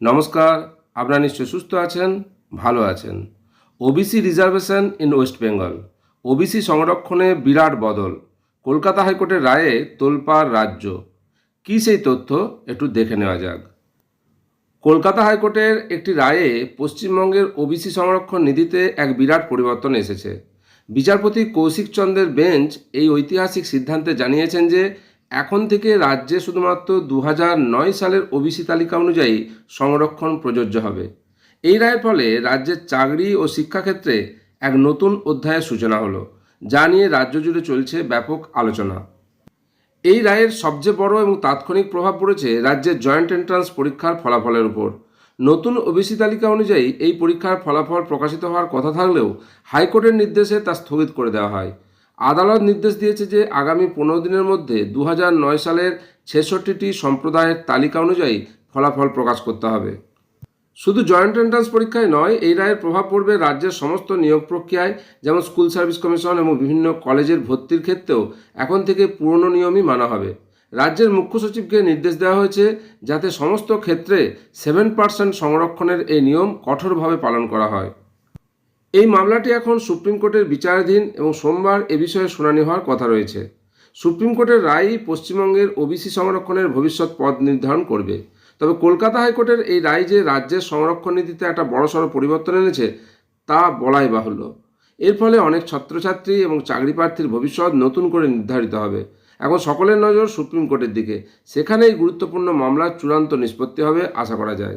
নমস্কার, আপনারা নিশ্চয় সুস্থ আছেন, ভালো আছেন। OBC reservation in West Bengal OBC সংরক্ষণে বিরাট বদল, কলকাতা হাইকোর্টের রায়ে তোলপাড় রাজ্য। কী সেই তথ্য? একটু দেখে নেওয়া যাক। কলকাতা হাইকোর্টের একটি রায়ে পশ্চিমবঙ্গের ওবিসি সংরক্ষণ নীতিতে এক বিরাট পরিবর্তন এসেছে। বিচারপতি কৌশিক চন্দ্রের বেঞ্চ এই ঐতিহাসিক সিদ্ধান্তে জানিয়েছেন যে এখন থেকে রাজ্যে শুধুমাত্র দু সালের ওবিসি তালিকা অনুযায়ী সংরক্ষণ প্রযোজ্য হবে। এই রায়ের ফলে রাজ্যের চাকরি ও শিক্ষাক্ষেত্রে এক নতুন অধ্যায়ের সূচনা হলো, যা নিয়ে রাজ্য জুড়ে চলছে ব্যাপক আলোচনা। এই রায়ের সবচেয়ে বড় এবং তাৎক্ষণিক প্রভাব পড়েছে রাজ্যের জয়েন্ট এন্ট্রান্স পরীক্ষার ফলাফলের উপর। নতুন ওবিসি তালিকা অনুযায়ী এই পরীক্ষার ফলাফল প্রকাশিত হওয়ার কথা থাকলেও হাইকোর্টের নির্দেশে তা স্থগিত করে দেওয়া হয়। আদালত নির্দেশ দিয়েছে যে আগামী পনেরো দিনের মধ্যে দু সালের ছেষট্টিটি সম্প্রদায়ের তালিকা অনুযায়ী ফলাফল প্রকাশ করতে হবে। শুধু জয়েন্ট এন্ট্রান্স পরীক্ষায় নয়, এই রায়ের প্রভাব পড়বে রাজ্যের সমস্ত নিয়োগ প্রক্রিয়ায়, যেমন স্কুল সার্ভিস কমিশন এবং বিভিন্ন কলেজের ভর্তির ক্ষেত্রেও এখন থেকে পুরনো নিয়মই মানা হবে। রাজ্যের মুখ্য সচিবকে নির্দেশ দেওয়া হয়েছে যাতে সমস্ত ক্ষেত্রে সেভেন পার্সেন্ট সংরক্ষণের এই নিয়ম কঠোরভাবে পালন করা হয়। এই মামলাটি এখন সুপ্রিম কোর্টের বিচারাধীন এবং সোমবার এ বিষয়ে শুনানি হওয়ার কথা রয়েছে। সুপ্রিম কোর্টের রায়ই পশ্চিমবঙ্গের ওবিসি সংরক্ষণের ভবিষ্যৎ পথ নির্ধারণ করবে। তবে কলকাতা হাইকোর্টের এই রায় যে রাজ্যের সংরক্ষণ নীতিতে একটা বড়সড় পরিবর্তন এনেছে, তা বলাই বাহুল্য। এর ফলে অনেক ছাত্রছাত্রী এবং চাকরি প্রার্থীর ভবিষ্যৎ নতুন করে নির্ধারিত হবে। এখন সকলের নজর সুপ্রিম কোর্টের দিকে। সেখানেই গুরুত্বপূর্ণ মামলার চূড়ান্ত নিষ্পত্তি হবে, আশা করা যায়।